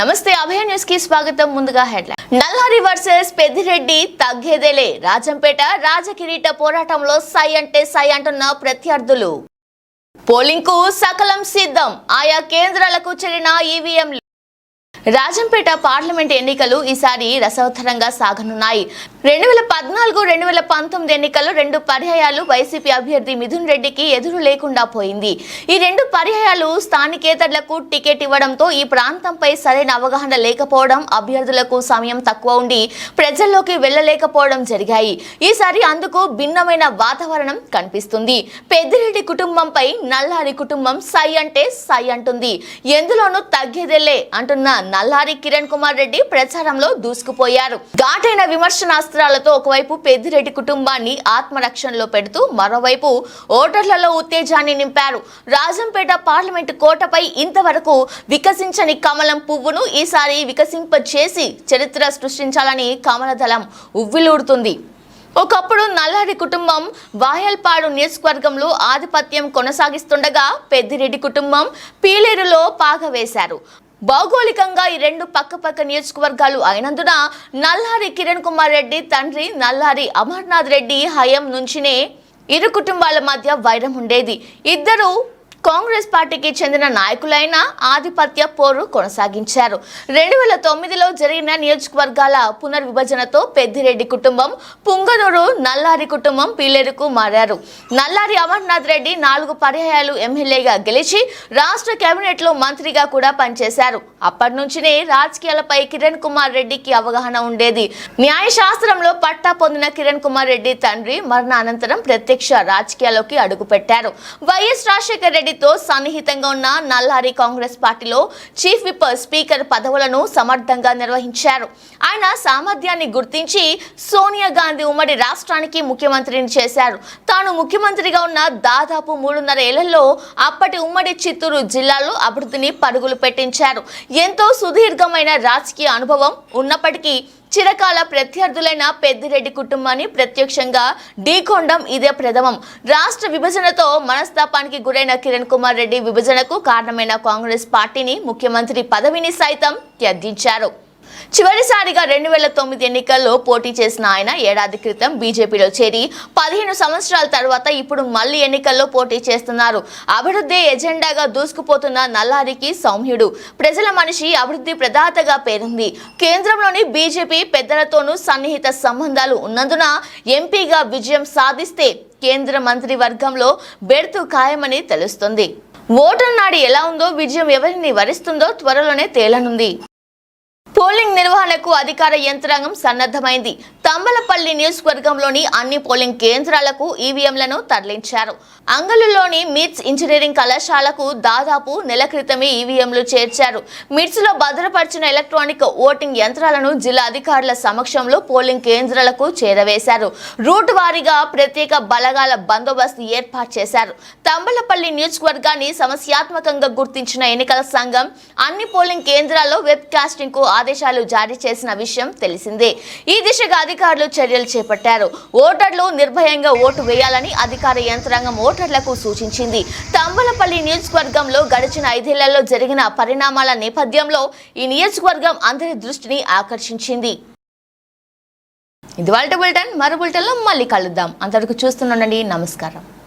నమస్తే అభయ న్యూస్కి స్వాగతం. ముందుగా హెడ్లైన్. నల్హరి వర్సెస్ పెద్దిరెడ్డి తగ్గేదేలే. రాజంపేట రాజకిరీట పోరాటంలో సై అంటే సై అంటున్న ప్రత్యర్థులు. పోలింగ్కు సకలం సిద్ధం. ఆయా కేంద్రాలకు చెల్లిన ఈవీఎంలు. రాజంపేట పార్లమెంట్ ఎన్నికలు ఈసారి రసవత్తరంగా సాగనున్నాయి. రెండు వేల పద్నాలుగు రెండు వేల పంతొమ్మిది ఎన్నికల్లో రెండు పర్యాయాలు వైసీపీ అభ్యర్థి మిథున్ రెడ్డికి ఎదురు లేకుండా పోయింది. ఈ రెండు పర్యాయాలు స్థానికేతరులకు టికెట్ ఇవ్వడంతో ఈ ప్రాంతంపై సరైన అవగాహన లేకపోవడం అభ్యర్థులకు సమయం తక్కువ ఉండి ప్రజల్లోకి వెళ్ళలేకపోవడం జరిగాయి. ఈసారి అందుకు భిన్నమైన వాతావరణం కనిపిస్తుంది. పెద్దిరెడ్డి కుటుంబంపై నల్లారి కుటుంబం సై అంటే సై అంటుంది. ఎందులోనూ తగ్గేదేలే అంటున్న నల్లారి కిరణ్ కుమార్ రెడ్డి ప్రచారంలో దూసుకుపోయారు. ఘాటైన విమర్శనాస్త్రాలతో ఒకవైపు పెద్దిరెడ్డి కుటుంబాన్ని ఆత్మరక్షణలో పెడుతూ మరోవైపు ఓటర్లలో ఉత్తేజాన్ని నింపారు. రాజంపేట పార్లమెంటు కోటపై ఇంతవరకు వికసించని కమలం పువ్వును ఈసారి వికసింపచేసి చరిత్ర సృష్టించాలని కమలదళం ఉవ్విలూడుతుంది. ఒకప్పుడు నల్లారి కుటుంబం వాయల్పాడు నియోజకవర్గంలో ఆధిపత్యం కొనసాగిస్తుండగా పెద్దిరెడ్డి కుటుంబం పీలేరులో పాగవేశారు భౌగోళికంగా ఈ రెండు పక్కపక్క నియోజకవర్గాలు అయినందున నల్లారి కిరణ్ కుమార్ రెడ్డి తండ్రి నల్లారి అమర్నాథ్ రెడ్డి హయం నుంచినే ఇరు కుటుంబాల మధ్య వైరం ఉండేది. ఇద్దరు కాంగ్రెస్ పార్టీకి చెందిన నాయకులైన ఆధిపత్య పోరు కొనసాగించారు. రెండు వేల తొమ్మిదిలో జరిగిన నియోజకవర్గాల పునర్విభజనతో పెద్దిరెడ్డి కుటుంబం పుంగనూరు నల్లారి కుటుంబం పీలేరుకు మారారు. నల్లారి అమర్నాథ్ రెడ్డి నాలుగు పర్యాయాలు ఎమ్మెల్యేగా గెలిచి రాష్ట్ర కేబినెట్లో మంత్రిగా కూడా పనిచేశారు. అప్పటి నుంచినే రాజకీయాలపై కిరణ్ కుమార్ రెడ్డికి అవగాహన ఉండేది. న్యాయశాస్త్రంలో పట్టా పొందిన కిరణ్ కుమార్ రెడ్డి తండ్రి మరణానంతరం ప్రత్యక్ష రాజకీయాల్లోకి అడుగుపెట్టారు. వైఎస్ రాజశేఖర్ రెడ్డితో సన్నిహితంగా ఉన్న నల్లారి కాంగ్రెస్ పార్టీలో చీఫ్ విప్ స్పీకర్ పదవులను సమర్థంగా నిర్వహించారు. ఆయన సామర్థ్యాన్ని గుర్తించి సోనియా గాంధీ ఉమ్మడి రాష్ట్రానికి ముఖ్యమంత్రిని చేశారు. తాను ముఖ్యమంత్రిగా ఉన్న దాదాపు మూడున్నర ఏళ్ళలో అప్పటి ఉమ్మడి చిత్తూరు జిల్లాలో అభివృద్ధిని పరుగులు పెట్టించారు. ఎంతో సుదీర్ఘమైన రాజకీయ అనుభవం ఉన్నప్పటికీ చిరకాల ప్రత్యర్థులైన పెద్దిరెడ్డి కుటుంబాన్ని ప్రత్యక్షంగా ఢీకొండం ఇదే ప్రథమం. రాష్ట్ర విభజనతో మనస్తాపానికి గురైన కిరణ్ కుమార్ రెడ్డి విభజనకు కారణమైన కాంగ్రెస్ పార్టీని ముఖ్యమంత్రి పదవిని సైతం త్యజించారు. చివరిసారిగా రెండు వేల తొమ్మిది ఎన్నికల్లో పోటీ చేసిన ఆయన ఏడాది క్రితం బీజేపీలో చేరి పదిహేను సంవత్సరాల తర్వాత ఇప్పుడు మళ్ళీ ఎన్నికల్లో పోటీ చేస్తున్నారు. అభివృద్ధి ఎజెండాగా దూసుకుపోతున్న నల్లారికి సౌమ్యుడు. ప్రజల మనిషి అభివృద్ధి ప్రదాతగా పేరింది. కేంద్రంలోని బీజేపీ పెద్దలతోనూ సన్నిహిత సంబంధాలు ఉన్నందున ఎంపీగా విజయం సాధిస్తే కేంద్ర మంత్రి వర్గంలో బెర్తు ఖాయమని తెలుస్తుంది. ఓటర్ నాడి ఎలా ఉందో విజయం ఎవరిని వరిస్తుందో త్వరలోనే తేలనుంది. పోలింగ్ నిర్వహణకు అధికార యంత్రాంగం సన్నద్ధమైంది. తంబలపల్లి నియోజకవర్గంలోని అన్ని పోలింగ్ కేంద్రాలకు ఈవీఎంలను తరలించారు. అంగలులోని మిట్స్ ఇంజనీరింగ్ కళాశాలకు దాదాపు నెల క్రితమే ఈవీఎంలు చేర్చారు. మిట్స్లో భద్రపరిచిన ఎలక్ట్రానిక్ ఓటింగ్ యంత్రాలను జిల్లా అధికారుల సమక్షంలో పోలింగ్ కేంద్రాలకు చేరవేశారు. రూట్ వారీగా ప్రత్యేక బలగాల బందోబస్తు ఏర్పాటు చేశారు. తంబలపల్లి నియోజకవర్గాన్ని సమస్యాత్మకంగా గుర్తించిన ఎన్నికల సంఘం అన్ని పోలింగ్ కేంద్రాల్లో వెబ్ కాస్టింగ్కు ఆదేశాలు జారీ చేసిన విషయం తెలిసిందే. ఈ దిశగా అధికారులు చర్యలు చేపట్టారు. ఓటర్లు నిర్భయంగా ఓటు వేయాలని అధికార యంత్రాంగం ఓటర్లకు సూచించింది. తంబలపల్లి నియోజకవర్గంలో గడిచిన ఐదేళ్ళలో జరిగిన పరిణామాల నేపథ్యంలో ఈ నియోజకవర్గం అందరి దృష్టిని ఆకర్షించింది. ఇది వాళ్ళ బులెటిన్ మరో బులెటిన్లో మళ్ళీ కలుద్దాం. అంతవరకు చూస్తుండండి నమస్కారం.